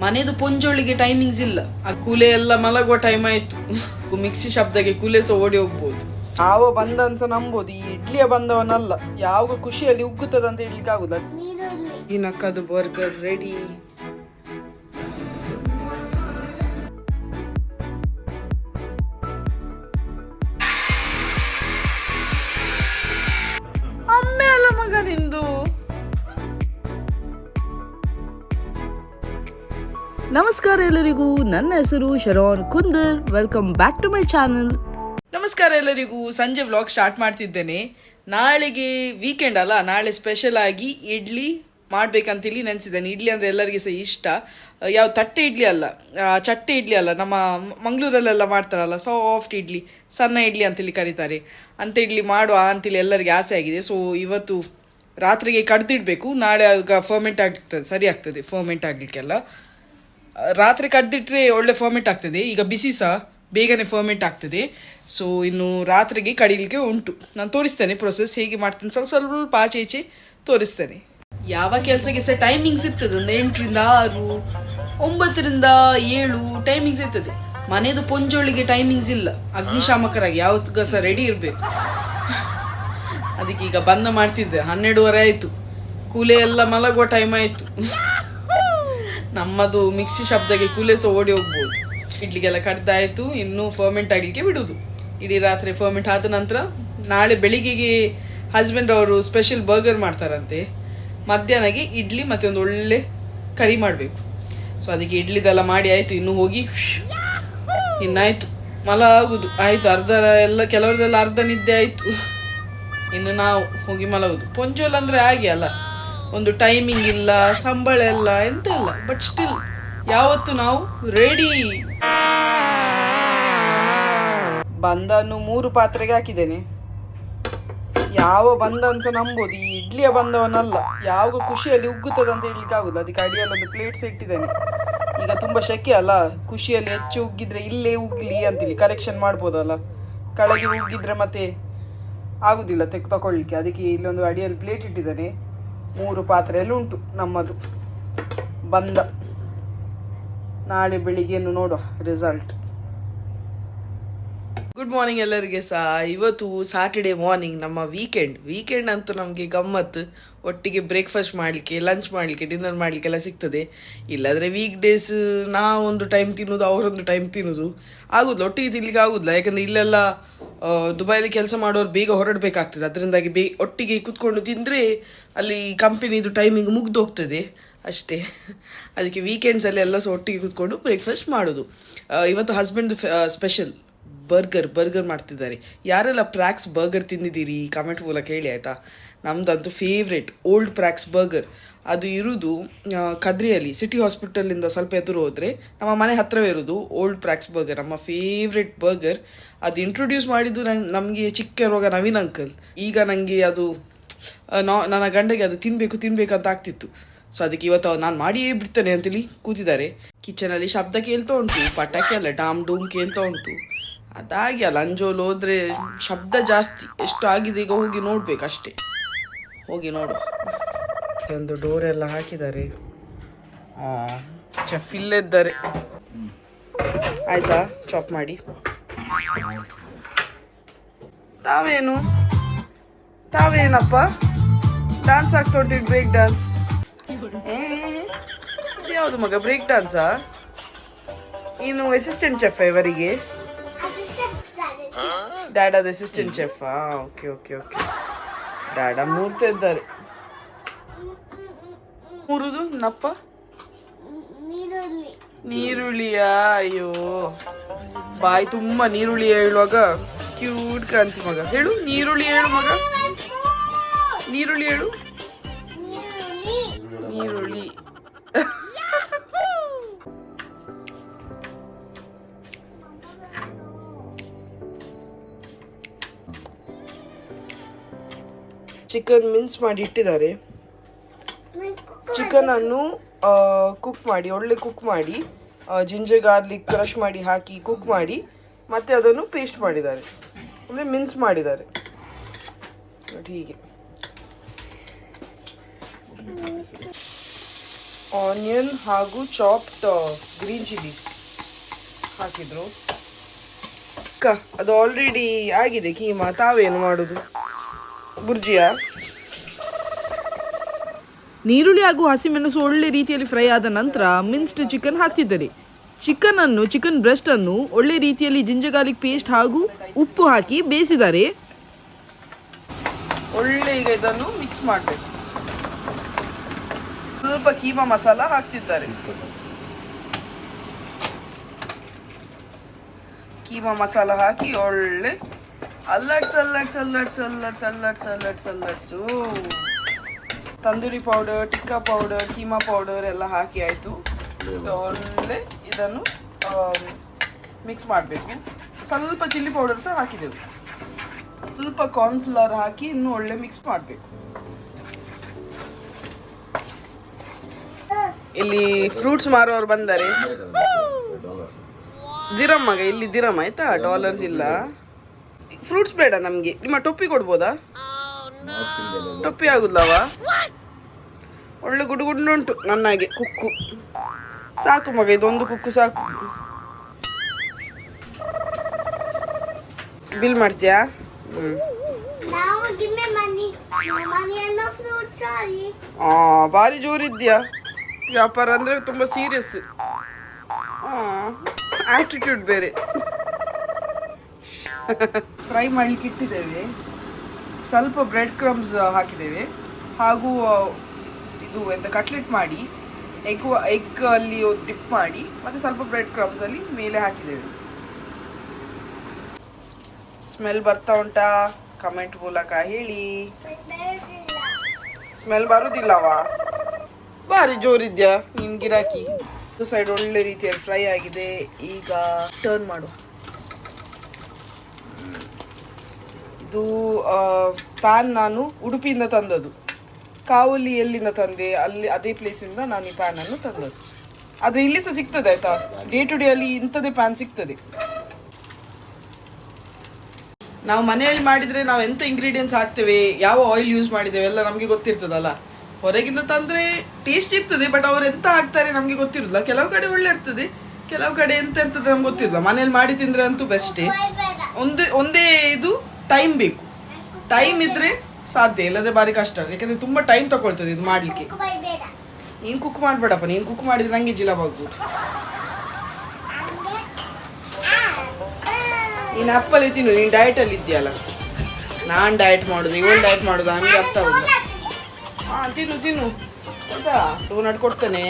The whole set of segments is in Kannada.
ಮನೆದು ಪೊಂಜೊಳ್ಳಿಗೆ ಟೈಮಿಂಗ್ಸ್ ಇಲ್ಲ. ಆ ಕೂಲೆ ಎಲ್ಲ ಮಲಗುವ ಟೈಮ್ ಆಯ್ತು. ಮಿಕ್ಸಿ ಶಬ್ದಕ್ಕೆ ಕೂಲೆ ಸಹ ಓಡಿ ಹೋಗ್ಬೋದು. ಯಾವ ಬಂದ ಅಂತ ನಂಬೋದು. ಈ ಇಡ್ಲಿಯ ಬಂದವನಲ್ಲ. ಯಾವಾಗ ಖುಷಿಯಲ್ಲಿ ಉಗ್ಗುತ್ತದೆ ಅಂತ ಹೇಳಲಿಕ್ಕೆ ಆಗುದ ಈ ನಕ್ಕದು ಬರ್ಗರ್ ರೆಡಿ ನಮಸ್ಕಾರ ಎಲ್ಲರಿಗೂ. ನನ್ನ ಹೆಸರು Sharon Kundar. Welcome back to my channel ನಮಸ್ಕಾರ ಎಲ್ಲರಿಗೂ. ಸಂಜೆ ವ್ಲಾಗ್ ಸ್ಟಾರ್ಟ್ ಮಾಡ್ತಿದ್ದೇನೆ. ನಾಳೆಗೆ ವೀಕೆಂಡ್ ಅಲ್ಲ, ನಾಳೆ ಸ್ಪೆಷಲ್ ಆಗಿ ಇಡ್ಲಿ ಮಾಡ್ಬೇಕಂತೇಳಿ ನೆನೆಸಿದ್ದೇನೆ. ಇಡ್ಲಿ ಅಂದರೆ ಎಲ್ಲರಿಗೆ ಸಹ ಇಷ್ಟ. ಯಾವ ತಟ್ಟೆ ಇಡ್ಲಿ ಅಲ್ಲ ಚಟ್ಟೆ ಇಡ್ಲಿ ಅಲ್ಲ, ನಮ್ಮ ಮಂಗಳೂರಲ್ಲೆಲ್ಲ ಮಾಡ್ತಾರಲ್ಲ ಸಾಫ್ಟ್ ಇಡ್ಲಿ, ಸಣ್ಣ ಇಡ್ಲಿ ಅಂತೇಳಿ ಕರೀತಾರೆ. ಅಂತ ಇಡ್ಲಿ ಮಾಡುವ ಅಂತೇಳಿ ಎಲ್ಲರಿಗೆ ಆಸೆ ಆಗಿದೆ. ಸೊ ಇವತ್ತು ರಾತ್ರಿಗೆ ಕಡ್ದಿಡ್ಬೇಕು. ನಾಳೆ ಆಗ ಫರ್ಮೆಂಟ್ ಆಗ್ತದೆ, ಸರಿ ಆಗ್ತದೆ ಫರ್ಮೆಂಟ್ ಆಗಲಿಕ್ಕೆಲ್ಲ. ರಾತ್ರಿ ಕಡ್ದಿಟ್ರೆ ಒಳ್ಳೆ ಫರ್ಮೆಂಟ್ ಆಗ್ತದೆ. ಈಗ ಬಿಸಿ ಸಹ ಬೇಗನೆ ಫರ್ಮೆಂಟ್ ಆಗ್ತದೆ. ಸೊ ಇನ್ನು ರಾತ್ರಿಗೆ ಕಡಿಲಿಕ್ಕೆ ಉಂಟು. ನಾನು ತೋರಿಸ್ತೇನೆ ಪ್ರೊಸೆಸ್ ಹೇಗೆ ಮಾಡ್ತೇನೆ. ಸ್ವಲ್ಪ ಸ್ವಲ್ಪ ಆಚೆ ಈಚೆ ತೋರಿಸ್ತೇನೆ. ಯಾವ ಕೆಲಸಕ್ಕೆ ಸಹ ಟೈಮಿಂಗ್ಸ್ ಇರ್ತದೆ. ಒಂದು ಎಂಟರಿಂದ ಆರು, ಒಂಬತ್ತರಿಂದ ಏಳು ಟೈಮಿಂಗ್ಸ್ ಇರ್ತದೆ. ಮನೆದು ಪೊಂಜೊಳಿಗೆ ಟೈಮಿಂಗ್ಸ್ ಇಲ್ಲ. ಅಗ್ನಿಶಾಮಕರಾಗಿ ಯಾವತ್ತಿಗ ಸಹ ರೆಡಿ ಇರಬೇಕು. ಅದಕ್ಕೆ ಈಗ ಬಂದ ಮಾಡ್ತಿದ್ದೆ. ಹನ್ನೆರಡುವರೆ ಆಯಿತು. ಕೂಲೆ ಎಲ್ಲ ಮಲಗುವ ಟೈಮ್ ಆಯಿತು. ನಮ್ಮದು ಮಿಕ್ಸಿ ಶಬ್ದಕ್ಕೆ ಕುಲೆಸ ಓಡಿ ಹೋಗ್ಬೋದು. ಇಡ್ಲಿಗೆಲ್ಲ ಕಡ್ದಾಯ್ತು ಇನ್ನು ಫರ್ಮೆಂಟ್ ಆಗಲಿಕ್ಕೆ ಬಿಡುದು. ಇಡೀ ರಾತ್ರಿ ಫರ್ಮೆಂಟ್ ಆದ ನಂತರ ನಾಳೆ ಬೆಳಿಗ್ಗೆಗೆ ಹಸ್ಬೆಂಡ್ ಅವರು ಸ್ಪೆಷಲ್ ಬರ್ಗರ್ ಮಾಡ್ತಾರಂತೆ. ಮಧ್ಯಾಹ್ನಗೆ ಇಡ್ಲಿ ಮತ್ತೆ ಒಂದು ಒಳ್ಳೆ ಕರಿ ಮಾಡಬೇಕು. ಸೊ ಅದಕ್ಕೆ ಇಡ್ಲಿದೆಲ್ಲ ಮಾಡಿ ಆಯಿತು, ಇನ್ನು ಹೋಗಿ ಇನ್ನಾಯ್ತು. ಮಲ ಆಗುದು ಆಯ್ತು, ಅರ್ಧ ಎಲ್ಲ ಕೆಲವರದೆಲ್ಲ ಅರ್ಧ ನಿದ್ದೆ ಆಯ್ತು. ಇನ್ನು ನಾವು ಹೋಗಿ ಮಲಗುದು. ಪೊಂಜೋಲ್ ಅಂದ್ರೆ ಹಾಗೆ ಅಲ್ಲ. ಒಂದು ಟೈಮಿಂಗ್ ಇಲ್ಲ, ಸಂಬಳ ಇಲ್ಲ ಎಂತ ಇಲ್ಲ ಬಟ್ ಸ್ಟಿಲ್ ಯಾವತ್ತು ನಾವು ರೆಡಿ ಬಂದನ್ನು ಮೂರು ಪಾತ್ರೆಗೆ ಹಾಕಿದ್ದೇನೆ. ಯಾವ ಬಂದ ಅಂತ ನಂಬೋದು. ಈ ಇಡ್ಲಿಯ ಬಂದವನಲ್ಲ. ಯಾವ ಖುಷಿಯಲ್ಲಿ ಉಗ್ಗುತ್ತದೆ ಅಂತ ಹೇಳಲಿಕ್ಕೆ ಆಗುದು ಅದಕ್ಕೆ ಅಡಿಯಲ್ಲಿ ಒಂದು ಪ್ಲೇಟ್ಸ್ ಇಟ್ಟಿದ್ದೇನೆ. ಈಗ ತುಂಬಾ ಶೆಕೆ ಅಲ್ಲ. ಖುಷಿಯಲ್ಲಿ ಹೆಚ್ಚು ಉಗ್ಗಿದ್ರೆ ಇಲ್ಲೇ ಉಗ್ಲಿ ಅಂತೇಳಿ ಕಲೆಕ್ಷನ್ ಮಾಡ್ಬೋದಲ್ಲ. ಕೆಳಗೆ ಉಗ್ಗಿದ್ರೆ ಮತ್ತೆ ಆಗುದಿಲ್ಲ ತೆಗೆ ತಕೊಳ್ಳಿಕ್ಕೆ. ಅದಕ್ಕೆ ಇಲ್ಲೊಂದು ಅಡಿಯಲ್ಲಿ ಪ್ಲೇಟ್ ಇಟ್ಟಿದ್ದೇನೆ. ಮೂರು ಪಾತ್ರೆಯಲ್ಲಿ ಉಂಟು ನಮ್ಮದು. ಬಂದ. ನಾಳೆ ಬೆಳಿಗ್ಗೆಯನ್ನು ನೋಡುವ ರಿಸಲ್ಟ್ ಗುಡ್ ಮಾರ್ನಿಂಗ್ ಎಲ್ಲರಿಗೆ ಸಹ ಇವತ್ತು ಸಾಟರ್ಡೆ ಮಾರ್ನಿಂಗ್ ನಮ್ಮ ವೀಕೆಂಡ್ ವೀಕೆಂಡ್ ಅಂತೂ ನಮಗೆ ಗಮ್ಮತ್ತು. ಒಟ್ಟಿಗೆ ಬ್ರೇಕ್ಫಾಸ್ಟ್ ಮಾಡಲಿಕ್ಕೆ ಲಂಚ್ ಮಾಡಲಿಕ್ಕೆ ಡಿನ್ನರ್ ಮಾಡಲಿಕ್ಕೆಲ್ಲ ಸಿಗ್ತದೆ. ಇಲ್ಲಾಂದರೆ ವೀಕ್ ಡೇಸ್ ನಾವೊಂದು ಟೈಮ್ ತಿನ್ನೋದು, ಅವರೊಂದು ಟೈಮ್ ತಿನ್ನೋದು. ಆಗುದಿಲ್ಲ, ಒಟ್ಟಿಗೆ ತಿನ್ಲಿಕ್ಕೆ ಆಗುದಿಲ್ಲ. ಯಾಕಂದರೆ ಇಲ್ಲೆಲ್ಲ ದುಬೈಲಿ ಕೆಲಸ ಮಾಡೋರು ಬೇಗ ಹೊರಡಬೇಕಾಗ್ತದೆ. ಅದರಿಂದಾಗಿ ಬೇ, ಒಟ್ಟಿಗೆ ಕೂತ್ಕೊಂಡು ತಿಂದರೆ ಅಲ್ಲಿ ಕಂಪನಿದು ಟೈಮಿಂಗ್ ಮುಗ್ದು ಹೋಗ್ತದೆ. ಅಷ್ಟೇ. ಅದಕ್ಕೆ ವೀಕೆಂಡ್ಸಲ್ಲಿ ಎಲ್ಲ ಸಹ ಒಟ್ಟಿಗೆ ಕೂತ್ಕೊಂಡು ಬ್ರೇಕ್ಫಾಸ್ಟ್ ಮಾಡೋದು. ಇವತ್ತು ಹಸ್ಬೆಂಡ್ದು ಸ್ಪೆಷಲ್ ಬರ್ಗರ್ ಬರ್ಗರ್ ಮಾಡ್ತಿದ್ದಾರೆ. ಯಾರೆಲ್ಲ ಪ್ರಾಕ್ಸ್ ಬರ್ಗರ್ ತಿಂದಿದ್ದೀರಿ? ಕಮೆಂಟ್ ಮೂಲಕ ಹೇಳಿ, ಆಯಿತಾ? ನಮ್ಮದಂತೂ ಫೇವ್ರೇಟ್ ಓಲ್ಡ್ ಪ್ರಾಕ್ಸ್ ಬರ್ಗರ್. ಅದು ಇರುವುದು ಕದ್ರಿಯಲ್ಲಿ ಸಿಟಿ ಹಾಸ್ಪಿಟಲಿಂದ ಸ್ವಲ್ಪ ಎದುರು ಹೋದರೆ, ನಮ್ಮ ಮನೆ ಹತ್ತಿರವೇ ಇರೋದು ಓಲ್ಡ್ ಪ್ರಾಕ್ಸ್ ಬರ್ಗರ್. ನಮ್ಮ ಫೇವ್ರೆಟ್ ಬರ್ಗರ್. ಅದು ಇಂಟ್ರೊಡ್ಯೂಸ್ ಮಾಡಿದ್ದು ನಮಗೆ ಚಿಕ್ಕ ಇರುವಾಗ ನವೀನ್ ಅಂಕಲ್ ಈಗ ನನಗೆ ಅದು ನನ್ನ ಗಂಡಗೆ ಅದು ತಿನ್ನಬೇಕು ತಿನ್ನಬೇಕು ಅಂತ ಆಗ್ತಿತ್ತು. ಸೊ ಅದಕ್ಕೆ ಇವತ್ತು ನಾನು ಮಾಡಿಯೇ ಬಿಡ್ತೇನೆ ಅಂತೇಳಿ ಕೂತಿದ್ದಾರೆ. ಕಿಚನಲ್ಲಿ ಶಬ್ದ ಕೇಳ್ತಾ ಉಂಟು, ಪಟಾಕಿ ಅಲ್ಲ, ಡಾಮ್ ಡೂಮ್ ಕೇಳ್ತಾ ಉಂಟು. ಅದಾಗಿ ಅಲ್ಲ ಅಂಜೋಲ್ ಹೋದ್ರೆ ಶಬ್ದ ಜಾಸ್ತಿ. ಎಷ್ಟು ಆಗಿದೆ ಈಗ ಹೋಗಿ ನೋಡ್ಬೇಕು ಅಷ್ಟೇ ಹೋಗಿ ನೋಡು. ಒಂದು ಡೋರ್ ಎಲ್ಲ ಹಾಕಿದ್ದಾರೆ. ಚೆಫ್ ಇದ್ದಾರೆ. ಆಯ್ತಾ? ಚಾಪ್ ಮಾಡಿ. ತಾವೇನು? ತಾವೇನಪ್ಪ? ಡಾನ್ಸ್ ಆಗ್ತಾ ಬ್ರೇಕ್ ಡಾನ್ಸ್ ಯಾವುದು ಮಗ? ಬ್ರೇಕ್ ಡಾನ್ಸಾ ಇನ್ನು ಅಸಿಸ್ಟೆಂಟ್ ಚೆಫ್ ಇವರಿಗೆ? ಡ್ಯಾಡಾದ assistant chef okay okay okay ಡ್ಯಾಡ ಮೂರ್ತ ಇದ್ದಾರೆ ಮೂರುದು ನಪ್ಪ ನೀರುಳ್ಳಿಯಾ ಅಯ್ಯೋ ಬಾಯಿ ತುಂಬಾ ನೀರುಳ್ಳಿ ಹೇಳುವಾಗ ಕ್ಯೂಟ್ ಕಾಣ್ತಿ ಮಗ ಹೇಳು ನೀರುಳ್ಳಿ ಹೇಳು ಮಗ ನೀರುಳ್ಳಿ ಹೇಳು ನೀರುಳ್ಳಿ ಚಿಕನ್ ಮಿನ್ಸ್ ಮಾಡಿ ಇಟ್ಟಿದ್ದಾರೆ. ಚಿಕನ್ ಅನ್ನು ಕುಕ್ ಮಾಡಿ, ಒಳ್ಳೆ ಕುಕ್ ಮಾಡಿ ಜಿಂಜರ್ ಗಾರ್ಲಿಕ್ ಕ್ರಶ್ ಮಾಡಿ, ಹಾಕಿ ಕುಕ್ ಮಾಡಿ, ಮತ್ತೆ ಅದನ್ನು ಪೇಸ್ಟ್ ಮಾಡಿದ್ದಾರೆ. ಅಂದರೆ ಮಿನ್ಸ್ ಮಾಡಿದ್ದಾರೆ. ಹೀಗೆ. ಆನಿಯನ್ ಹಾಗೂ ಚಾಪ್ಡ್ ಗ್ರೀನ್ ಚಿಲ್ಲಿ ಹಾಕಿದ್ರು. ಅದು ಆಲ್ರೆಡಿ ಆಗಿದೆ, ಕೀಮಾ. ತಾವೇನು ಮಾಡುದು? ಬುರ್ಜಿಯಾ. ನೀರುಳ್ಳಿ ಹಾಗೂ ಹಸಿಮೆಣಸು ಒಳ್ಳೆ ರೀತಿಯಲ್ಲಿ ಫ್ರೈ ಆದ ನಂತರ ಮಿನ್ಸ್ಡ್ ಚಿಕನ್ ಹಾಕ್ತಿದ್ದಾರೆ. ಚಿಕನ್ ಅನ್ನು ಚಿಕನ್ ಬ್ರೆಸ್ಟ್ ಅನ್ನು ಒಳ್ಳೆ ರೀತಿಯಲ್ಲಿ ಜಿಂಜರ್ ಗಾರ್ಲಿಕ್ ಪೇಸ್ಟ್ ಹಾಗೂ ಉಪ್ಪು ಹಾಕಿ ಬೇಯಿಸಿದ್ದಾರೆ ಒಳ್ಳೆ ಈಗ ಇದನ್ನು ಮಿಕ್ಸ್ ಮಾಡಬೇಕು. ಸ್ವಲ್ಪ ಕೀಮಾ ಮಸಾಲ ಹಾಕ್ತಿದ್ದಾರೆ. ಕೀಮಾ ಮಸಾಲ ಹಾಕಿ ಒಳ್ಳೆ ಅಲ್ಲಡ್ಸ್ ಅಲ್ಲಡ್ಸ್ ಅಲ್ಲಡ್ಸ್ ಅಲ್ಲಡ್ಸ್ ಅಲ್ಲಡ್ಸ್ ಅಲ್ಲಡ್ಸ್ ಅಲ್ಲಡ್ಸು. Tandoori powder tikka powder keema powder ಎಲ್ಲ ಹಾಕಿ ಆಯಿತು. ಒಳ್ಳೆ ಇದನ್ನು ಮಿಕ್ಸ್ ಮಾಡಬೇಕು. ಸ್ವಲ್ಪ ಚಿಲ್ಲಿ ಪೌಡರ್ ಸಹ ಹಾಕಿದೆವು ಸ್ವಲ್ಪ ಕಾರ್ನ್ಫ್ಲವರ್ ಹಾಕಿ ಇನ್ನು ಒಳ್ಳೆ ಮಿಕ್ಸ್ ಮಾಡಬೇಕು. ಇಲ್ಲಿ ಫ್ರೂಟ್ಸ್ ಮಾರೋರು ಬಂದರೆ. ದಿರಮ್ ಮಗ ಇಲ್ಲಿ ದಿರಮ್ಮ ಆಯ್ತಾ? ಡಾಲರ್ಸ್ ಇಲ್ಲ. ಫ್ರೂಟ್ಸ್ ಬೇಡ ನಮಗೆ. ನಿಮ್ಮ ಟೊಪ್ಪಿ ಕೊಡ್ಬೋದಾ? ಟೊಪ್ಪಿ ಆಗುದಿಲ್ಲವ ಒಳ್ಳೆ ಗುಡು ಗುಂಡು ಉಂಟು ನನ್ನಾಗೆ ಕುಕ್ಕು. ಸಾಕು ಮಗ ಇದೊಂದು ಕುಕ್ಕು ಸಾಕು. ಬಿಲ್ ಮಾಡ್ತೀಯಾ. ಆ ಭಾರಿ ಜೋರಿದ್ಯಾ? ವ್ಯಾಪಾರ ಅಂದ್ರೆ ತುಂಬಾ ಸೀರಿಯಸ್ ಆಟಿಟ್ಯೂಡ್ ಬೇರೆ. ಫ್ರೈ ಮಾಡಲಿಕ್ಕೆ ಇಟ್ಟಿದ್ದೇವೆ. ಸ್ವಲ್ಪ ಬ್ರೆಡ್ ಕ್ರಮ್ಸ್ ಹಾಕಿದ್ದೇವೆ. ಹಾಗೂ ಇದು ಎಂತ ಕಟ್ಲೆಟ್ ಮಾಡಿ ಎಗ್ ಎಗ್ ಅಲ್ಲಿ ಡಿಪ್ ಮಾಡಿ, ಮತ್ತು ಸ್ವಲ್ಪ ಬ್ರೆಡ್ ಕ್ರಮ್ಸ್ ಅಲ್ಲಿ ಮೇಲೆ ಹಾಕಿದ್ದೇವೆ. ಸ್ಮೆಲ್ ಬರ್ತಾ ಉಂಟಾ? ಕಮೆಂಟ್ ಮೂಲಕ ಹೇಳಿ. ಸ್ಮೆಲ್ ಬರುದಿಲ್ಲವಾ? ಭಾರಿ ಜೋರಿದ್ಯಾ ನಿನ್ ಗಿರಾಕಿ. ಸೈಡ್ ಒಳ್ಳೆ ರೀತಿಯಲ್ಲಿ ಫ್ರೈ ಆಗಿದೆ. ಈಗ ಟರ್ನ್ ಮಾಡು. ಇದು ಪ್ಯಾನ್ ನಾನು ಉಡುಪಿಯಿಂದ ತಂದದ್ದು. ಕಾವಲಿ ಎಲ್ಲಿಂದ ತಂದೆ, ಅಲ್ಲಿ ಅದೇ ಪ್ಲೇಸಿಂದ ನಾನು ಈ ಪ್ಯಾನ್ ಅನ್ನು ತಂದದ್ದು. ಆದ್ರೆ ಇಲ್ಲಿ ಸಹ ಸಿಗ್ತದೆ, ಆಯ್ತಾ? ಡೇ ಟು ಡೇ ಅಲ್ಲಿ ಇಂಥದೇ ಪ್ಯಾನ್ ಸಿಗ್ತದೆ. ನಾವು ಮನೆಯಲ್ಲಿ ಮಾಡಿದ್ರೆ ನಾವು ಎಂತ ಇಂಗ್ರೀಡಿಯೆಂಟ್ಸ್ ಹಾಕ್ತೇವೆ, ಯಾವ ಆಯಿಲ್ ಯೂಸ್ ಮಾಡಿದ್ದೇವೆ, ಎಲ್ಲ ನಮಗೆ ಗೊತ್ತಿರ್ತದಲ್ಲ. ಹೊರಗಿಂದ ತಂದ್ರೆ ಟೇಸ್ಟ್ ಇರ್ತದೆ ಬಟ್ ಅವ್ರು ಎಂತ ಹಾಕ್ತಾರೆ ನಮಗೆ ಗೊತ್ತಿರೋದಿಲ್ಲ. ಕೆಲವು ಕಡೆ ಒಳ್ಳೆ ಇರ್ತದೆ, ಕೆಲವು ಕಡೆ ಎಂತ ಇರ್ತದೆ ನಮ್ಗೆ ಗೊತ್ತಿರಲ್ಲ ಮನೇಲಿ ಮಾಡಿ ತಿಂದ್ರೆ ಅಂತೂ ಬೆಸ್ಟೇ ಒಂದೇ ಒಂದೇ ಇದು ಟೈಮ್ ಬೇಕು. ಟೈಮ್ ಇದ್ರೆ ಸಾಧ್ಯ ಇಲ್ಲದ್ರೆ ಬಾರಿ ಕಷ್ಟ. ಯಾಕಂದ್ರೆ ತುಂಬಾ ಟೈಮ್ ತಗೊಳ್ತದೆ ಇದು ಮಾಡ್ಲಿಕ್ಕೆ. ನೀನ್ ಕುಕ್ ಮಾಡ್ಬೇಡಪ್ಪ ನೀನ್ ಕುಕ್ ಮಾಡಿದ್ರೆ ನಂಗೆ ಜಿಲಾಬ್ ಆಗ್ಬೋದು ನೀನ್ ಅಪ್ಪಲ್ಲಿ ತಿನ್ನು ನೀನ್ ಡಯಟ್ ಅಲ್ಲಿ ಇದೆಯಲ್ಲ ನಾನ್ ಡಯಟ್ ಮಾಡುದು ಇವಳು ಡಯಟ್ ಮಾಡುದು ನನಗೆ ಅರ್ಥ ಆಗುದು ಹಾ ತಿನ್ನು ತಿನ್ನು. ಆಯ್ತಾ ಡೋನಟ್ ಕೊಡ್ತೇನೆ.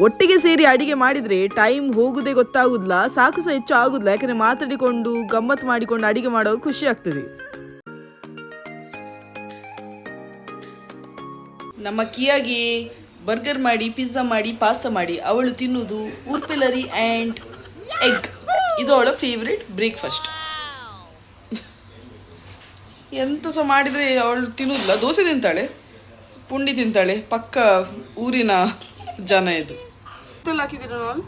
ಒಟ್ಟಿಗೆ ಸೇರಿ ಅಡಿಗೆ ಮಾಡಿದ್ರೆ ಟೈಮ್ ಹೋಗುದೇ ಗೊತ್ತಾಗುದಿಲ್ಲ, ಸಾಕು ಸಹ ಹೆಚ್ಚು ಆಗುದಿಲ್ಲ. ಯಾಕಂದ್ರೆ ಮಾತಾಡಿಕೊಂಡು, ಗಮ್ಮತ್ ಮಾಡಿಕೊಂಡು ಅಡಿಗೆ ಮಾಡೋ ಖುಷಿ ಆಗ್ತದೆ. ನಮ್ಮ ಕಿಯಾಗಿ ಬರ್ಗರ್ ಮಾಡಿ ಪಿಜ್ಜಾ ಮಾಡಿ ಪಾಸ್ತಾ ಮಾಡಿ, ಅವಳು ತಿನ್ನುವುದು ಊರ್ಪಿಲರಿ ಆ್ಯಂಡ್ ಎಗ್ ಇದು ಅವಳ ಫೇವ್ರೆಟ್ ಬ್ರೇಕ್ಫಾಸ್ಟ್ ಎಂತ ಸಹ ಮಾಡಿದರೆ ಅವಳು ತಿನ್ನುದಿಲ್ಲ. ದೋಸೆ ತಿಂತಾಳೆ, ಪುಂಡಿ ತಿಂತಾಳೆ, ಪಕ್ಕ ಊರಿನ ಜನ ಇದು. ಹಾಕಿದ್ದೀರ ನಾವು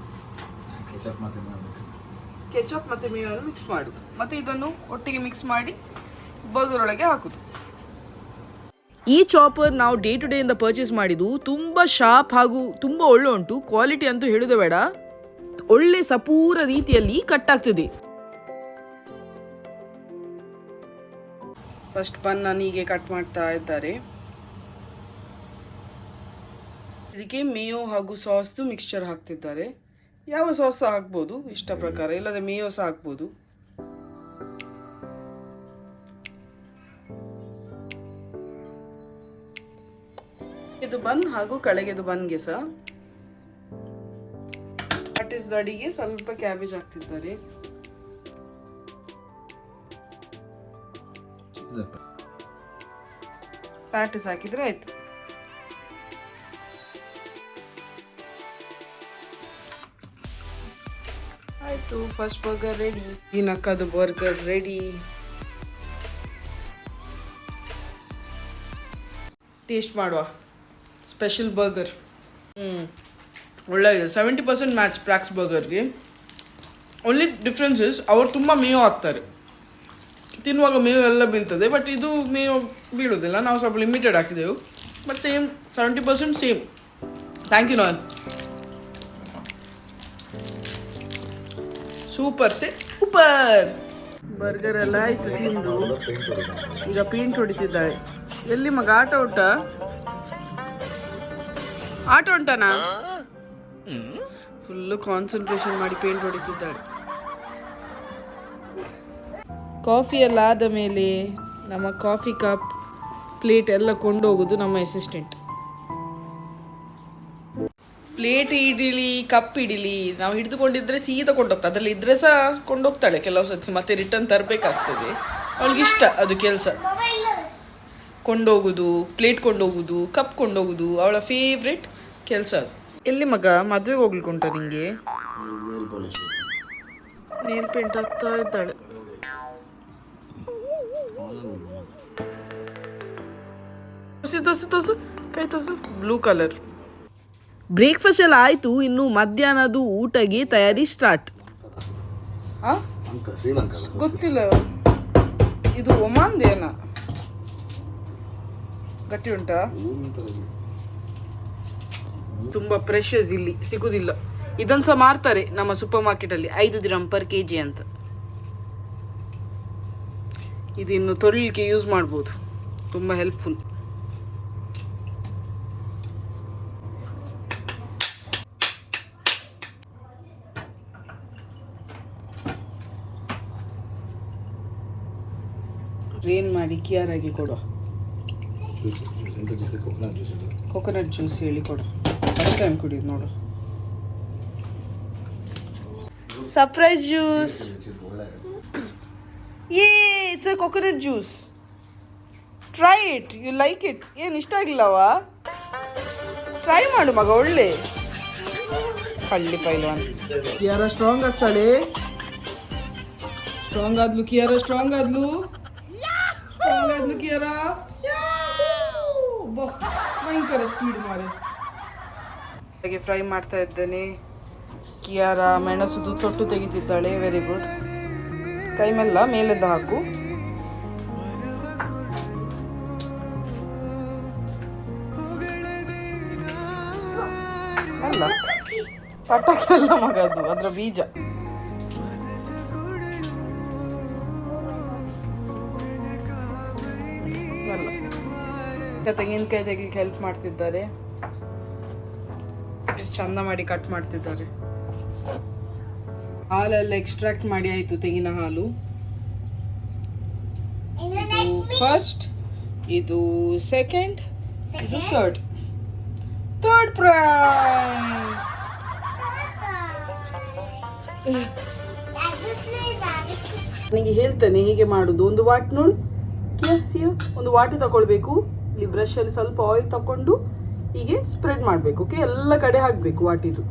ಕೆಚಪ್ ಮತ್ತು ಮೇವನ್ನು ಮಿಕ್ಸ್ ಮಾಡುದು. ಮತ್ತೆ ಇದನ್ನು ಒಟ್ಟಿಗೆ ಮಿಕ್ಸ್ ಮಾಡಿ ಬರ್ಗರ್ ಒಳಗೆ ಹಾಕುದು. ಈ ಚಾಪರ್ ನಾವು ಡೇ ಟು ಡೇ ಇಂದ ಪರ್ಚೇಸ್ ಮಾಡಿದ್ದು ತುಂಬಾ ಶಾರ್ಪ್ ಹಾಗೂ ತುಂಬಾ ಒಳ್ಳೆ ಉಂಟು. ಕ್ವಾಲಿಟಿ ಅಂತೂ ಹೇಳುದೇ ಬೇಡ. ಒಳ್ಳೆ ಸಪೂರ ರೀತಿಯಲ್ಲಿ ಕಟ್ ಆಗ್ತದೆ. ಫಸ್ಟ್ ಬನ್ ಹೀಗೆ ಕಟ್ ಮಾಡ್ತಾ ಇದ್ದಾರೆ. ಇದಕ್ಕೆ ಮೇಯೋ ಹಾಗೂ ಸಾಸ್ದು ಮಿಕ್ಸ್ಚರ್ ಹಾಕ್ತಿದ್ದಾರೆ. ಯಾವ ಸಾಸ್ ಸಹ ಹಾಕ್ಬೋದು? ಇಷ್ಟ ಪ್ರಕಾರ. ಇಲ್ಲದೆ ಮೇಯೋ ಸಹ ಹಾಕ್ಬೋದು. ಇದು ಬನ್ ಹಾಗೂ ಕಳೆಗೆದು ಬನ್ಗೆ ಸಹ. ಅಡಿಗೆ. ಸ್ವಲ್ಪ ಕ್ಯಾಬೇಜ್ ಹಾಕ್ತಿದ್ದಾರೆ. ಪ್ಯಾಟಿಸ್ ಹಾಕಿದ್ರೆ ಆಯ್ತು. ಆಯ್ತು ಫಸ್ಟ್ ಬರ್ಗರ್ ರೆಡಿ ಏನಕ್ಕದು ಬರ್ಗರ್ ರೆಡಿ ಟೇಸ್ಟ್ ಮಾಡುವ. ಸ್ಪೆಷಲ್ ಬರ್ಗರ್ ಹ್ಞೂ ಒಳ್ಳೆಯದು. ಸೆವೆಂಟಿ ಪರ್ಸೆಂಟ್ ಮ್ಯಾಚ್ ಪ್ರಾಕ್ಸ್ ಬರ್ಗರ್ಗೆ ಓನ್ಲಿ ಡಿಫ್ರೆನ್ಸಸ್ ಅವ್ರು ತುಂಬ ಮೇವು ಹಾಕ್ತಾರೆ ತಿನ್ನುವಾಗ ಮೇವು ಎಲ್ಲ ಬೀಳ್ತದೆ ಬಟ್ ಇದು ಮೇವು ಬೀಳೋದಿಲ್ಲ. ನಾವು ಸ್ವಲ್ಪ limited ಹಾಕಿದೆವು. But same seventy percent same thank you non super ಸೆ ಸೂಪರ್ ಬರ್ಗರ್ ಎಲ್ಲ ಆಯ್ತು ತಿಂದು. ಈಗ ಪೇಂಟ್ ಹೊಡಿತಿದ್ದಾಳೆ. ಎಲ್ಲಿ ಮಗ? ಆಟ ಉಂಟ? ಆಟ ಉಂಟನಾ? ಫುಲ್ಲು ಕಾನ್ಸಂಟ್ರೇಷನ್ ಮಾಡಿ ಪೇಂಟ್ ಹೊಡಿತಿದ್ದಾಳೆ. ಕಾಫಿ ಎಲ್ಲ ಆದ ಮೇಲೆ ನಮ್ಮ ಕಾಫಿ ಕಪ್ ಪ್ಲೇಟ್ ಎಲ್ಲ ಕೊಂಡೋಗೋದು ನಮ್ಮ ಅಸಿಸ್ಟೆಂಟ್ ಪ್ಲೇಟ್ ಇಡಿಲಿ ಕಪ್ ಇಡಿಲಿ ನಾವು ಹಿಡಿದುಕೊಂಡಿದ್ರೆ ಸೀದಾ ಕೊಂಡೋಗ್ತಾ ಅದ್ರಲ್ಲಿ ಇದ್ರೆ ಸಹ ಕೊಂಡೋಗ್ತಾಳೆ ಕೆಲವು ಸತಿ ಮತ್ತೆ ರಿಟರ್ನ್ ತರಬೇಕಾಗ್ತದೆ. ಅವಳಿಗೆ ಇಷ್ಟ ಅದು ಕೆಲಸ. ಕೊಂಡೋಗುದು ಪ್ಲೇಟ್ ಕೊಂಡೋಗುದು ಕಪ್ ಕೊಂಡೋಗುದು ಅವಳ ಫೇವ್ರೆಟ್ ಕೆಲಸ ಅದು. ಎಲ್ಲಿ ಮಗ? ಮದ್ವೆಗೆ ಹೋಗ್ಲಿಕ್ಕೆ ಉಂಟ ನಿಂಗೆ? ನೇಲ್ ಪೇಂಟ್ ಆಗ್ತಾ ಇದ್ದಾಳೆ. ತೋಸು ತೋಸು ತೋಸು. ಕೈ ತೋಸು. ಬ್ಲೂ ಕಲರ್ ಬ್ರೇಕ್ಫಾಸ್ಟ್ ಎಲ್ಲ ಆಯ್ತು ಇನ್ನು ಮಧ್ಯಾಹ್ನದು ಊಟಗೆ ತಯಾರಿ ಸ್ಟಾರ್ಟ್ ಆ? ಗೊತ್ತಿಲ್ಲ. ಇದು ಒಮಾನ್ದೇನ ಗಟ್ಟಿ ಉಂಟಾ? ತುಂಬಾ ಪ್ರೆಷಸ್ ಇಲ್ಲಿ ಸಿಗುದಿಲ್ಲ. ಇದನ್ಸ ಸಹ ಮಾರ್ತಾರೆ ನಮ್ಮ ಸೂಪರ್ ಮಾರ್ಕೆಟ್ ಅಲ್ಲಿ ಐದು ದಿನ ಪರ್ ಕೆ ಜಿ ಅಂತ. ಇದು ಇನ್ನು ತೊಳಿಲಿಕ್ಕೆ ಯೂಸ್ ಮಾಡ್ಬೋದು. ತುಂಬಾ ಹೆಲ್ಪ್ಫುಲ್ ರೇನ್ ಮಾಡಿ ಕಿಯಾರಾಗಿ ಕೊಡುವ ಕೊಕೊನಟ್ ಜ್ಯೂಸ್ ಹೇಳಿ ಕೊಡು. ಫಸ್ಟ್ ಟೈಮ್ ಕುಡಿಯೋದು ನೋಡು. ಸರ್ಪ್ರೈಸ್ ಜ್ಯೂಸ್ ಏ it's a coconut juice try it you like it ಏನು ಇಷ್ಟ ಆಗಿಲ್ಲವಾ? ಟ್ರೈ ಮಾಡು ಮಗ ಒಳ್ಳೆ. ಹಳ್ಳಿ ಪೈಲ್ವಾನ್. ಕಿಯಾರ ಸ್ಟ್ರಾಂಗ್ ಆಗ್ತಾಳೆ. ಸ್ಟ್ರಾಂಗ್ ಆದ್ಲು ಕಿಯಾರ ಸ್ಟ್ರಾಂಗ್ ಆದ್ಲು. ಕಿಯಾರ ಒಬ್ಬ ಭಯಂಕರ ಸ್ಪೀಡ್ ಹಾಗೆ ಫ್ರೈ ಮಾಡ್ತಾ ಇದ್ದೇನೆ. ಕಿಯಾರ ಮೆಣಸುದು ತೊಟ್ಟು ತೆಗಿತಿದ್ದಾಳೆ. ವೆರಿ ಗುಡ್ ಕೈ ಮೇಲೆದ್ದು ಹಾಕು. ಅಲ್ಲ, ಪಟಾಕಿ ಅಲ್ಲ ಮಗದು ಅದರ ಬೀಜ. ತೆಂಗಿನಕಾಯಿ ತೆಗಿಲಿಕ್ಕೆ ಹೆಲ್ಪ್ ಮಾಡ್ತಿದ್ದಾರೆ. ಚಂದ ಮಾಡಿ ಕಟ್ ಮಾಡ್ತಿದ್ದಾರೆ. ಹಾಲೆಲ್ಲ ಎಕ್ಸ್ಟ್ರಾಕ್ಟ್ ಮಾಡಿ ಆಯ್ತು ತೆಂಗಿನ ಹಾಲು. ಇದು ಫಸ್ಟ್ ಇದು ಸೆಕೆಂಡ್ ಇದು ಥರ್ಡ್ ಥರ್ಡ್ ಪ್ರೈಸ್ ನನಗೆ ಹೇಳ್ತಾನೆ ಹೇಗೆ ಮಾಡೋದು. ಒಂದು ವಾಟ್ ನೋಡು. ಒಂದು ವಾಟು ತಗೊಳ್ಬೇಕು. ಇಲ್ಲಿ ಬ್ರಷಲ್ಲಿ ಸ್ವಲ್ಪ ಆಯಿಲ್ ತಗೊಂಡು ಹೀಗೆ ಸ್ಪ್ರೆಡ್ ಮಾಡಬೇಕು ಓಕೆ ಎಲ್ಲ ಕಡೆ ಹಾಕಬೇಕು ವಾಟಿದು.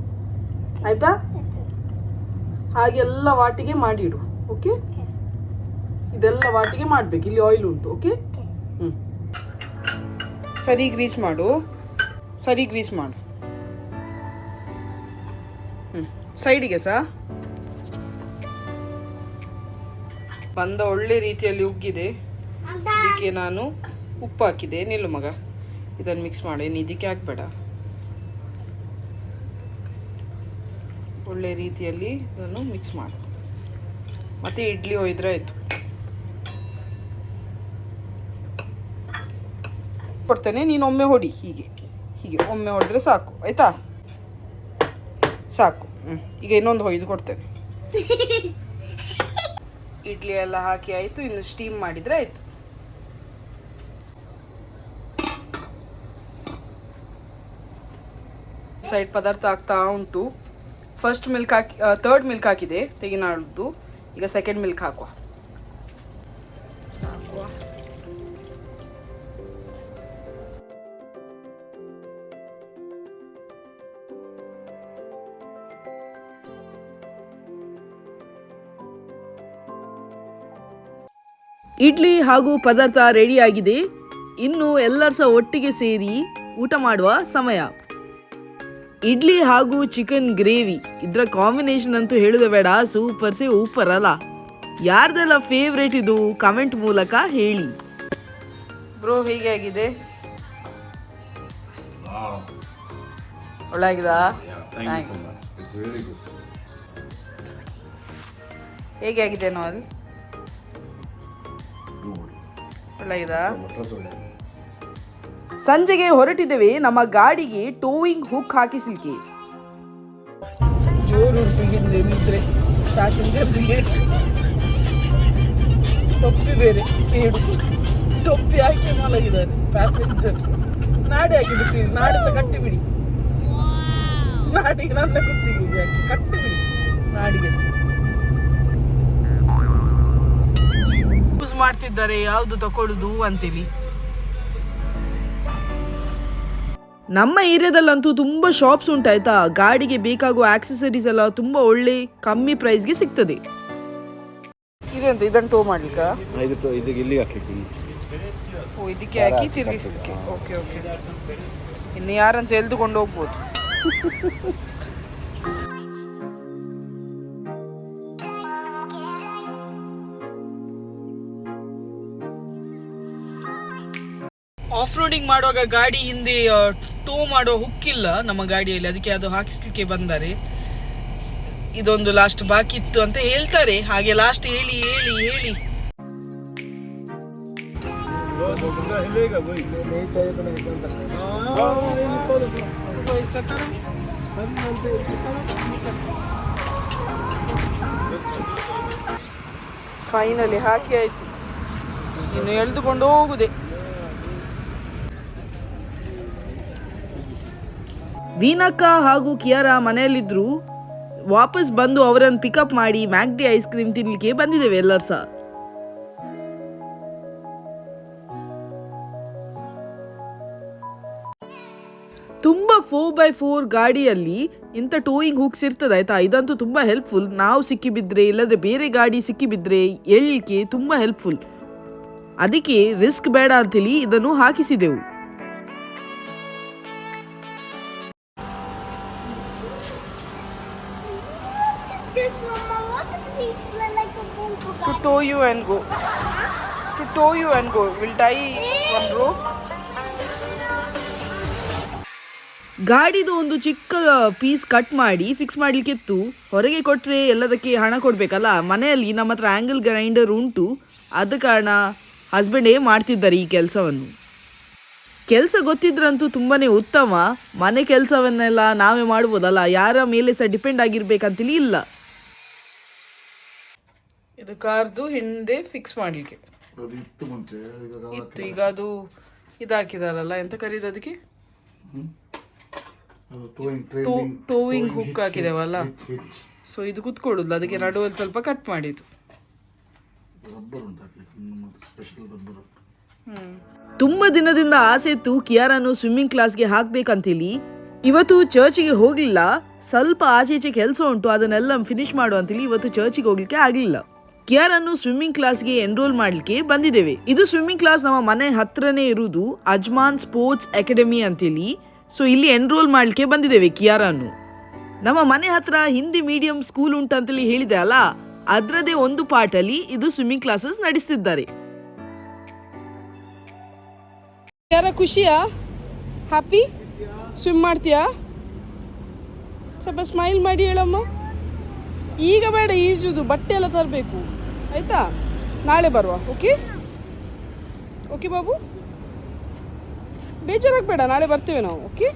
ಆಯಿತಾ? ಹಾಗೆ ಎಲ್ಲ ವಾಟಿಗೆ ಮಾಡಿಡು ಓಕೆ ಇದೆಲ್ಲ ವಾಟಿಗೆ ಮಾಡಬೇಕು ಇಲ್ಲಿ ಆಯಿಲ್ ಉಂಟು ಓಕೆ ಹ್ಞೂ ಸರಿ ಗ್ರೀಸ್ ಮಾಡು. ಸರಿ ಗ್ರೀಸ್ ಮಾಡು. ಹ್ಞೂ ಸೈಡಿಗೆ ಸಹ ಬಂದ ಒಳ್ಳೆ ರೀತಿಯಲ್ಲಿ ಉಗ್ಗಿದೆ. ಅದಕ್ಕೆ ನಾನು ಉಪ್ಪು ಹಾಕಿದೆ. ನಿಲ್ಲು ಮಗ? ಇದನ್ನು ಮಿಕ್ಸ್ ಮಾಡಿ. ಏನು ಇದಕ್ಕೆ ಹಾಕ್ಬೇಡ. ಒಳ್ಳೆ ರೀತಿಯಲ್ಲಿ ಇದನ್ನು ಮಿಕ್ಸ್ ಮಾಡು. ಮತ್ತು ಇಡ್ಲಿ ಒಯ್ದ್ರೆ ಆಯಿತು. ಕೊಡ್ತೇನೆ. ನೀನು ಒಮ್ಮೆ ಹೊಡಿ. ಹೀಗೆ. ಹೀಗೆ. ಒಮ್ಮೆ ಹೊಡೆದ್ರೆ ಸಾಕು. ಆಯಿತಾ? ಸಾಕು. ಹ್ಞೂ ಈಗ ಇನ್ನೊಂದು ಹೊಯ್ದು ಕೊಡ್ತೇನೆ. ಇಡ್ಲಿ ಎಲ್ಲ ಹಾಕಿ ಆಯಿತು. ಇನ್ನು ಸ್ಟೀಮ್ ಮಾಡಿದರೆ ಆಯಿತು. ಸೈಡ್ ಪದಾರ್ಥ ಆಗ್ತಾ ಉಂಟು. ಫಸ್ಟ್ ಮಿಲ್ಕ್ ಹಾಕಿ ಥರ್ಡ್ ಮಿಲ್ಕ್ ಹಾಕಿದೆ ತೆಗಿನಾಳದ್ದು ಈಗ ಸೆಕೆಂಡ್ ಮಿಲ್ಕ್ ಹಾಕುವ. ಇಡ್ಲಿ ಹಾಗೂ ಪದಾರ್ಥ ರೆಡಿ ಆಗಿದೆ. ಇನ್ನು ಎಲ್ಲರೂ ಸಹ ಒಟ್ಟಿಗೆ ಸೇರಿ ಊಟ ಮಾಡುವ ಸಮಯ. ಇಡ್ಲಿ ಹಾಗೂ ಚಿಕನ್ ಗ್ರೇವಿ. ಇದರ ಕಾಂಬಿನೇಷನ್ ಅಂತೂ ಹೇಳುದ ಬೇಡ ಸೂಪರ್ ಸೇ ಊಪರ್ ಅಲ್ಲ. ಯಾರ್ದೆಲ್ಲ ಫೇವ್ರೇಟ್ ಇದು ಕಮೆಂಟ್ ಮೂಲಕ ಹೇಳಿ. ಬ್ರೋ ಹೀಗೆ ಆಗಿದೆ. ಹೇಗೆ ಆಗಿದೆ ನೋಲ್ Good. ಸಂಜೆಗೆ ಹೊರಟಿದ್ದೇವೆ ನಮ್ಮ ಗಾಡಿಗೆ ಟೋಯಿಂಗ್ ಹುಕ್ ಹಾಕಿಸಲಿಕ್ಕೆ ಟೊಪ್ಪಿ ಬೇರೆ ಕೇಡು. ಟೊಪ್ಪಿ ಹಾಕಿ ಮಲಗಿದ್ದಾರೆ ಪ್ಯಾಸೆಂಜರ್ ನಾಡಿ ಹಾಕಿ ಬಿಡ್ತೀವಿ ನಾಡಿ ಸಹ ಕಟ್ಟಿ ಬಿಡಿ ನಾಡಿಗೆ ನನ್ನ ಕುತ್ತಿಗೆ ಕಟ್ಟಿಬಿಡಿ ಕಟ್ಟಿ ಬಿಡಿ ನಾಡಿಗೆ ಯೂಸ್ ಮಾಡ್ತಿದ್ದಾರೆ ಯಾವುದು ತಕೊಳ್ಳುದು ಅಂತೇಳಿ ನಮ್ಮ ಏರಿಯಾದಲ್ಲಂತೂ ತುಂಬ ಶಾಪ್ಸ್ ಉಂಟಾಯ್ತಾ? ಗಾಡಿಗೆ ಬೇಕಾಗುವ ಆಕ್ಸೆಸರೀಸ್ ಎಲ್ಲ ತುಂಬ ಒಳ್ಳೆ ಕಮ್ಮಿ ಪ್ರೈಸ್ಗೆ ಸಿಗ್ತದೆ. ಇದೆಂತ ಇದನ್ನು ಟೋ ಮಾಡ್ಲಿಕ್ಕ? ಇದು ತ- ಇದಕ್ಕೆ ಇಲ್ಲಿಗೆ ಹಾಕ್ಲಿಕ್ಕೆ. ಓ ಇದಕ್ಕೆ ಹಾಕಿ ತಿರುಗಿಸಲಿಕ್ಕೆ. ಓಕೆ ಓಕೆ ಇನ್ನು ಯಾರನ್ನು ಸೆಲ್ದುಕೊಂಡು ಹೋಗ್ಬೋದು. ಆಫ್ ರೋಡಿಂಗ್ ಮಾಡುವಾಗ ಗಾಡಿ ಹಿಂದೆ ಟೋ ಮಾಡೋ ಹುಕ್ಕಿಲ್ಲ ನಮ್ಮ ಗಾಡಿಯಲ್ಲಿ. ಅದಕ್ಕೆ ಅದು ಹಾಕಿಸ್ಲಿಕ್ಕೆ ಬಂದರೆ. ಇದೊಂದು ಲಾಸ್ಟ್ ಬಾಕಿ ಇತ್ತು ಅಂತ ಹೇಳ್ತಾರೆ. ಹಾಗೆ ಲಾಸ್ಟ್ ಹೇಳಿ ಹೇಳಿ ಹೇಳಿ. ಫೈನಲಿ ಹಾಕಿ ಆಯ್ತು. ಇನ್ನು ಎಳೆದುಕೊಂಡು ಹೋಗುದೆ. ವೀನಕ್ಕ ಹಾಗೂ ಕಿಯಾರ ಮನೆಯಲ್ಲಿದ್ರು ವಾಪಸ್ ಬಂದು ಅವರನ್ನು ಪಿಕಪ್ ಮಾಡಿ ಮ್ಯಾಗ್ಡಿ ಐಸ್ ಕ್ರೀಮ್ ತಿನ್ನಲಿಕ್ಕೆ ಬಂದಿದ್ದೇವೆ ಎಲ್ಲರೂ ಸಹ. ತುಂಬ ಫೋರ್ ಬೈ ಫೋರ್ ಗಾಡಿಯಲ್ಲಿ ಇಂಥ ಟೋಯಿಂಗ್ ಹುಕ್ಸ್ ಇರ್ತದೆ ಆಯ್ತಾ? ಇದಂತೂ ತುಂಬ ಹೆಲ್ಪ್ಫುಲ್ ನಾವು ಸಿಕ್ಕಿ ಬಿದ್ದರೆ ಇಲ್ಲದ್ರೆ ಬೇರೆ ಗಾಡಿ ಸಿಕ್ಕಿ ಬಿದ್ದರೆ ಎಳ್ಲಿಕ್ಕೆ ತುಂಬ ಹೆಲ್ಪ್ಫುಲ್ ಅದಕ್ಕೆ ರಿಸ್ಕ್ ಬೇಡ ಅಂತೇಳಿ ಇದನ್ನು ಹಾಕಿಸಿದೆವು. Tow you and go. To tow you and go. We'll tie one rope. ಗಾಡಿದು ಒಂದು ಚಿಕ್ಕ ಪೀಸ್ ಕಟ್ ಮಾಡಿ ಫಿಕ್ಸ್ ಮಾಡಲಿಕ್ಕಿತ್ತು ಹೊರಗೆ ಕೊಟ್ಟರೆ ಎಲ್ಲದಕ್ಕೆ ಹಣ ಕೊಡಬೇಕಲ್ಲ? ಮನೆಯಲ್ಲಿ ನಮ್ಮ ಹತ್ರ ಆ್ಯಂಗಲ್ ಗ್ರೈಂಡರ್ ಉಂಟು. ಆದ ಕಾರಣ ಹಸ್ಬೆಂಡೇ ಮಾಡ್ತಿದ್ದಾರೆ ಈ ಕೆಲಸವನ್ನು. ಕೆಲಸ ಗೊತ್ತಿದ್ರಂತೂ ತುಂಬಾ ಉತ್ತಮ. ಮನೆ ಕೆಲಸವನ್ನೆಲ್ಲ ನಾವೇ ಮಾಡ್ಬೋದಲ್ಲ? ಯಾರ ಮೇಲೆ ಸಹ ಡಿಪೆಂಡ್ ಆಗಿರ್ಬೇಕಂತೇಳಿ ಇಲ್ಲ. ಇದು ಕಾರ್ದು ಹಿಂದೆ ಫಿಕ್ಸ್ ಮಾಡಲಿಕ್ಕೆ. ಇತ್ತು ಮುಂಚೆ ಈಗ ಇತ್ತು ಈಗ ಅದು ಇದಾಕಿದಾರಲ್ಲ ಎಂತ ಕರೀದು ಅದಕ್ಕೆ ಟೋವಿಂಗ್ ಹುಕ್ ಹಾಕಿದೇವಲ್ಲ. ಸೊ ಇದು ಕುತ್ಕೊಳ್ಳುದಿಲ್ಲ ಅದಕ್ಕೆ ನಡುವಲ್ಲಿ ಸ್ವಲ್ಪ ಕಟ್ ಮಾಡಿದ್ದು. ತುಂಬ ದಿನದಿಂದ ಆಸೆ ಇತ್ತು ಕಿಯಾರನ್ನು ಸ್ವಿಮ್ಮಿಂಗ್ ಕ್ಲಾಸ್ಗೆ ಹಾಕ್ಬೇಕಂತೇಳಿ. ಇವತ್ತು ಚರ್ಚಿಗೆ ಹೋಗ್ಲಿಲ್ಲ ಸ್ವಲ್ಪ ಆಚೆ ಈಚೆ ಕೆಲಸ ಉಂಟು ಅದನ್ನೆಲ್ಲ ಫಿನಿಶ್ ಮಾಡು ಅಂತೇಳಿ ಇವತ್ತು ಚರ್ಚಿಗೆ ಹೋಗ್ಲಿಕ್ಕೆ ಆಗ್ಲಿಲ್ಲ. ಕಿಯಾರನ್ನು ಸ್ವಿಮ್ಮಿಂಗ್ ಕ್ಲಾಸ್ಗೆ ಎನ್ರೋಲ್ ಮಾಡ್ಲಿಕ್ಕೆ ಬಂದಿದ್ದೇವೆ. ಇದು ಸ್ವಿಮ್ಮಿಂಗ್ ಕ್ಲಾಸ್ ನಮ್ಮ ಮನೆ ಹತ್ರನೇ ಇರುವುದು ಅಜ್ಮಾನ್ ಸ್ಪೋರ್ಟ್ಸ್ ಅಕಾಡೆಮಿ ಅಂತೇಳಿ. ಸೊ ಇಲ್ಲಿ ಎನ್ರೋಲ್ ಮಾಡ್ಲಿಕ್ಕೆ ಬಂದಿದ್ದೇವೆ ಕಿಯಾರನ್ನು. ನಮ್ಮ ಮನೆ ಹತ್ರ ಹಿಂದಿ ಮೀಡಿಯಂ ಸ್ಕೂಲ್ ಉಂಟಂತೇಳಿ ಹೇಳಿದೆ ಅಲ್ಲ ಅದರದೇ ಒಂದು ಪಾರ್ಟಲ್ಲಿ ಇದು ಸ್ವಿಮ್ಮಿಂಗ್ ಕ್ಲಾಸಸ್ ನಡೆಸ್ತಿದ್ದಾರೆ. ಯಾರ ಖುಷಿಯಾ? ಹ್ಯಾಪಿ ಸ್ವಿಮ್ ಮಾಡ್ತೀಯಾ? ಸ್ವಲ್ಪ ಸ್ಮೈಲ್ ಮಾಡಿ ಹೇಳಮ್ಮ. ಈಗ ಬೇಡ, ಈಜುದು, ಬಟ್ಟೆ ಎಲ್ಲ ತರಬೇಕು. ಆಯ್ತಾ? ನಾಳೆ ಬರುವ, ಓಕೆ? ಓಕೆ ಬಾಬು? ಬೇಜಾರಾಗಬೇಡ, ನಾಳೆ ಬರ್ತೇವೆ ನಾವು, ಓಕೆ?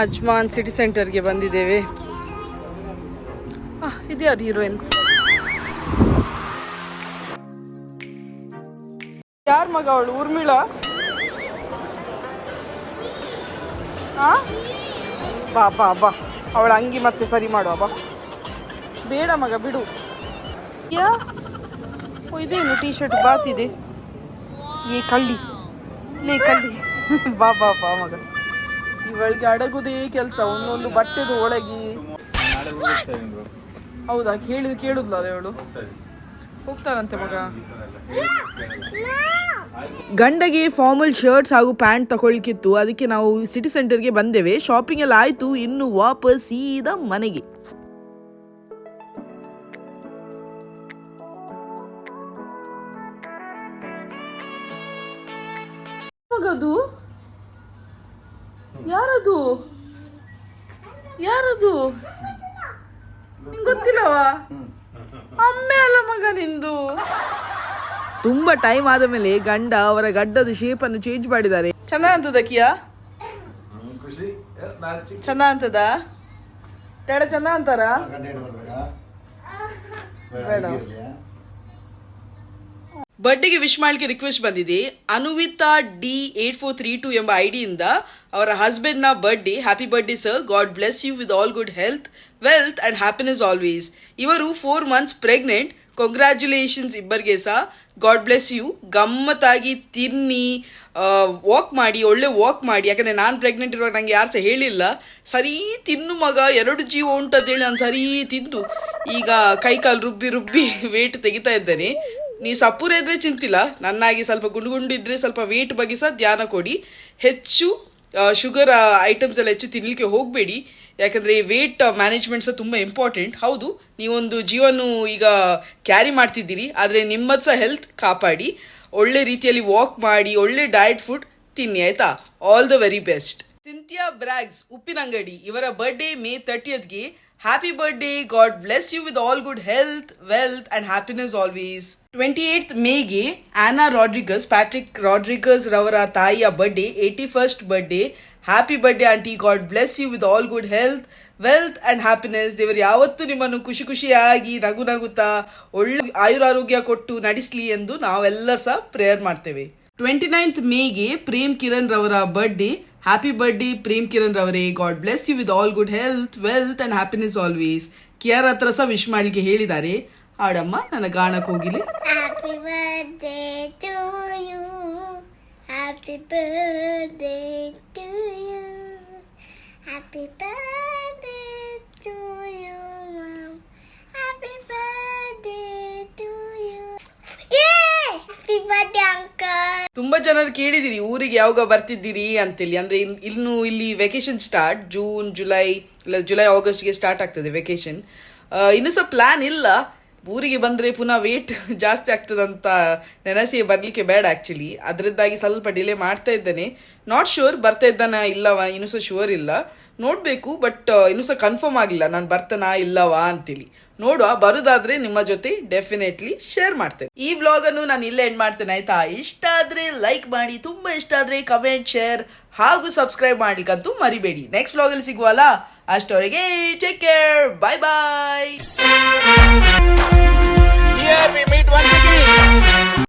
ಅಜ್ಮಾನ್ ಸಿಟಿ ಸೆಂಟರ್ಗೆ ಬಂದಿದ್ದೇವೆ. ಇದ್ಯಾರು ಹೀರೋಯಿನ್? ಯಾರ ಮಗ ಅವಳು? ಊರ್ಮಿಳ? ಬಾ ಬಾ ಬಾ. ಅವಳ ಅಂಗಿ ಮತ್ತೆ ಸರಿ ಮಾಡುವ ಬಾ ಬೇಡ ಮಗ ಬಿಡು. ಯಾ? ಓ ಇದೇನು ಟೀ ಶರ್ಟ್ ಬಾತಿದೆ? ಏ ಕಳ್ಳಿ. ಲೇ ಕಳ್ಳಿ. ಬಾ ಬಾ ಬಾ ಮಗ. ಇವಳಿಗೆ ಅಡಗುದೇ ಕೆಲಸ ಒಂದೊಂದು ಬಟ್ಟೆದು ಒಳಗಿ. ಹೌದಾ? ಕೇಳಿದ್ ಕೇಳುದ್ಲ ಇವಳು? ಹೋಗ್ತಾರಂತೆ ಮಗ. ಗಂಡಗೆ ಫಾರ್ಮಲ್ ಶರ್ಟ್ಸ್ ಹಾಗೂ ಪ್ಯಾಂಟ್ ತಗೊಳ್ಕಿತ್ತು ಅದಕ್ಕೆ ನಾವು ಸಿಟಿ ಸೆಂಟರ್ಗೆ ಬಂದೇವೆ. ಶಾಪಿಂಗ್ ಎಲ್ಲ ಆಯ್ತು. ಇನ್ನು ವಾಪಸ್ ಸೀದಾ ಮನೆಗೆ. ಮಗದು ಯಾರದು? ಯಾರದು? ನಿಂಗೆ ಗೊತ್ತಿಲ್ಲವಾ? ಅಮ್ಮೆ ಅಲ್ಲ ಮಗ ನಿಂದು. ತುಂಬಾ ಟೈಮ್ ಆದ ಮೇಲೆ ಗಂಡ ಅವರ ಗಡ್ಡದ ಶೇಪ್ ಅನ್ನು ಚೇಂಜ್ ಮಾಡಿದ್ದಾರೆ. ಚಂದ ಅಂತದ ಕಿಯಾ? ಚಂದ ಅಂತದ? ಬೇಡ ಚಂದ ಅಂತಾರ? ಬೇಡ. ಬರ್ಡೇಗೆ ವಿಶ್ ಮಾಡಲಿಕ್ಕೆ ರಿಕ್ವೆಸ್ಟ್ ಬಂದಿದೆ. Anuvita D eight four three two ಎಂಬ ಐಡಿಯಿಂದ ಅವರ ಹಸ್ಬೆಂಡ್ನ birthday happy birthday sir God bless you with all good health wealth and happiness always ಇವರು ಫೋರ್ ಮಂತ್ಸ್ ಪ್ರೆಗ್ನೆಂಟ್ ಕಂಗ್ರ್ಯಾಚುಲೇಷನ್ಸ್ ಇಬ್ಬರಿಗೆ ಸಹ. ಗಾಡ್ ಬ್ಲೆಸ್ ಯು ಗಮ್ಮತ್ತಾಗಿ ತಿನ್ನಿ ವಾಕ್ ಮಾಡಿ, ಒಳ್ಳೆ ವಾಕ್ ಮಾಡಿ. ಯಾಕಂದರೆ ನಾನು ಪ್ರೆಗ್ನೆಂಟ್ ಇರುವಾಗ ನನಗೆ ಯಾರು ಸಹ ಹೇಳಿಲ್ಲ. ಸರಿ ತಿನ್ನು ಮಗ, ಎರಡು ಜೀವ ಉಂಟಂತೇಳಿ ನಾನು ಸರಿ ತಿಂದು ಈಗ ಕೈಕಾಲು ರುಬ್ಬಿ ರುಬ್ಬಿ ವೇಟ್ ತೆಗಿತಾ ಇದ್ದೇನೆ. ನೀವು ಸಪೂರ ಇದ್ರೆ ಚಿಂತಿಲ್ಲ. ನನ್ನಾಗಿ ಸ್ವಲ್ಪ ಗುಂಡು ಗುಂಡು ಇದ್ರೆ ಸ್ವಲ್ಪ ವೇಟ್ ಬಗ್ಗೆ ಸಹ ಧ್ಯಾನ ಕೊಡಿ. ಹೆಚ್ಚು ಶುಗರ್ ಐಟಮ್ಸ್ ಎಲ್ಲ ಹೆಚ್ಚು ತಿನ್ನಲಿಕ್ಕೆ ಹೋಗಬೇಡಿ. ಯಾಕಂದರೆ ವೇಟ್ ಮ್ಯಾನೇಜ್ಮೆಂಟ್ ಸಹ ತುಂಬ ಇಂಪಾರ್ಟೆಂಟ್ ಹೌದು, ನೀವೊಂದು ಜೀವನ ಈಗ ಕ್ಯಾರಿ ಮಾಡ್ತಿದ್ದೀರಿ. ಆದರೆ ನಿಮ್ಮದು ಸಹ ಹೆಲ್ತ್ ಕಾಪಾಡಿ. ಒಳ್ಳೆ ರೀತಿಯಲ್ಲಿ ವಾಕ್ ಮಾಡಿ, ಒಳ್ಳೆ ಡಯಟ್ ಫುಡ್ ತಿನ್ನಿ, ಆಯ್ತಾ? All the very best Cynthia Brags Uppinangady ಇವರ ಬರ್ಡೇ ಮೇ ತರ್ಟಿಯತ್ಗೆ happy birthday God bless you with all good health wealth and happiness always twenty eight ಮೇಗೆ Ana Rodrigues Patrick Rodrigues ರವರ ತಾಯಿಯ birthday eighty first birthday happy birthday aunty God bless you with all good health wealth and happiness ದೇವರು ಯಾವತ್ತೂ ನಿಮ್ಮನ್ನು ಖುಷಿ ಖುಷಿಯಾಗಿ ನಗು ನಗುತ್ತಾ, ಒಳ್ಳೆ ಆಯುರಾರೋಗ್ಯ ಕೊಟ್ಟು ನಡೆಸಲಿ ಎಂದು ನಾವೆಲ್ಲ ಸಹ ಪ್ರೇಯರ್ ಮಾಡ್ತೇವೆ. ಟ್ವೆಂಟಿ ನೈನ್ತ್ ಮೇಗೆ ಪ್ರೇಮ್ ಕಿರಣ್ ರವರ birthday happy birthday Prem Kiran ರವರೇ God bless you with all good health wealth and happiness always ಕಿಯರ್ ಹತ್ರ ಸಹ ವಿಶ್ ಮಾಡಲಿಕ್ಕೆ ಹೇಳಿದ್ದಾರೆ. ಹಾಡಮ್ಮ, ನನ್ನ ಗಾಣಕ್ಕೆ ಹೋಗಿಲಿ. Happy birthday to you. Happy birthday to you. Happy birthday to you, Mom. Happy birthday to you. Yay! Birthday ತುಂಬಾ ಜನರು ಕೇಳಿದಿರಿ, ಊರಿಗೆ ಯಾವಾಗ ಬರ್ತಿದ್ದೀರಿ ಅಂತೇಳಿ. ಅಂದ್ರೆ ಇನ್- ಇನ್ನು ಇಲ್ಲಿ ವೆಕೇಶನ್ ಸ್ಟಾರ್ಟ್ ಜೂನ್ ಜುಲೈ ಇಲ್ಲ ಜುಲೈ ಆಗಸ್ಟ್ಗೆ ಸ್ಟಾರ್ಟ್ ಆಗ್ತದೆ ವೆಕೇಶನ್ ಇನ್ನು ಸಹ ಪ್ಲಾನ್ ಇಲ್ಲ. ಊರಿಗೆ ಬಂದ್ರೆ ಪುನಃ ವೇಟ್ ಜಾಸ್ತಿ ಆಗ್ತದಂತ ನೆನೆಸಿ ಬರ್ಲಿಕ್ಕೆ ಬೇಡ ಆಕ್ಚುಲಿ ಅದರಿಂದಾಗಿ ಸ್ವಲ್ಪ ಡಿಲೇ ಮಾಡ್ತಾ ಇದ್ದೇನೆ. ನಾಟ್ ಶೂರ್ ಬರ್ತಾ ಇದ್ದಾನ ಇಲ್ಲವಾ, ಇನ್ನು ಸಹ ಶೂರ್ ಇಲ್ಲ. ನೋಡ್ಬೇಕು ಬಟ್ ಇನ್ನು ಸಹ ಕನ್ಫರ್ಮ್ ಆಗಿಲ್ಲ. ನಾನು ಬರ್ತಾನಾ ಇಲ್ಲವಾ ಅಂತೇಳಿ. ನೋಡುವ, ಬರುದಾದ್ರೆ ನಿಮ್ಮ ಜೊತೆ ಡೆಫಿನೆಟ್ಲಿ ಶೇರ್ ಮಾಡ್ತೇನೆ. ಈ ವ್ಲಾಗ್ ಅನ್ನು ನಾನು ಇಲ್ಲೇ ಎಂಡ್ ಮಾಡ್ತೇನೆ, ಆಯ್ತಾ? ಇಷ್ಟ ಆದ್ರೆ ಲೈಕ್ ಮಾಡಿ, ತುಂಬಾ ಇಷ್ಟ ಆದ್ರೆ ಕಮೆಂಟ್ ಶೇರ್ ಹಾಗೂ ಸಬ್ಸ್ಕ್ರೈಬ್ ಮಾಡ್ಲಿಕ್ಕಂತೂ ಮರಿಬೇಡಿ. ನೆಕ್ಸ್ಟ್ ವ್ಲಾಗ್ ಅಲ್ಲಿ ಸಿಗುವಲ್ಲ, ಅಷ್ಟವರೆಗೆ ಟೇಕ್ ಕೇರ್ ಬೈ ಬಾಯ್